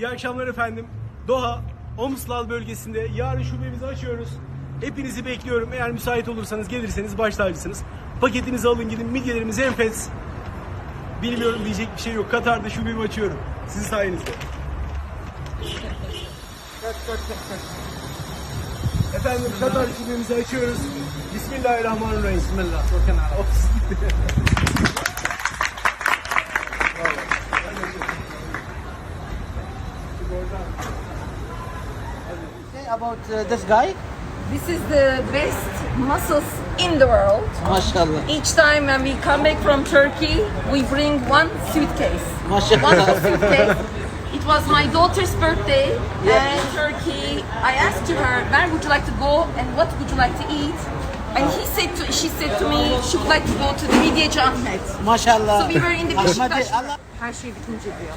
İyi akşamlar efendim. Doha, Omslal bölgesinde yarın şubemizi açıyoruz. Hepinizi bekliyorum. Eğer müsait olursanız gelirseniz baş tacısınız. Paketinizi alın gidin. Midyelerimiz enfes. Bilmiyorum diyecek bir şey yok. Katar'da şubemi açıyorum. Sizin sayenizde. Efendim Katar şubemizi açıyoruz. Bismillahirrahmanirrahim. Bismillah. Say about uh, this guy. This is the best mussels in the world. Mashallah. Each time when we come back from Turkey, we bring one suitcase. Mashallah. One suitcase. It was my daughter's birthday and Turkey. I asked to her, where would you like to go and what would you like to eat? And he said to, she said to me, she would like to go to the Midyeci Ahmet. Mashallah. So we were in the Beşiktaş. Her şey bitince diyor.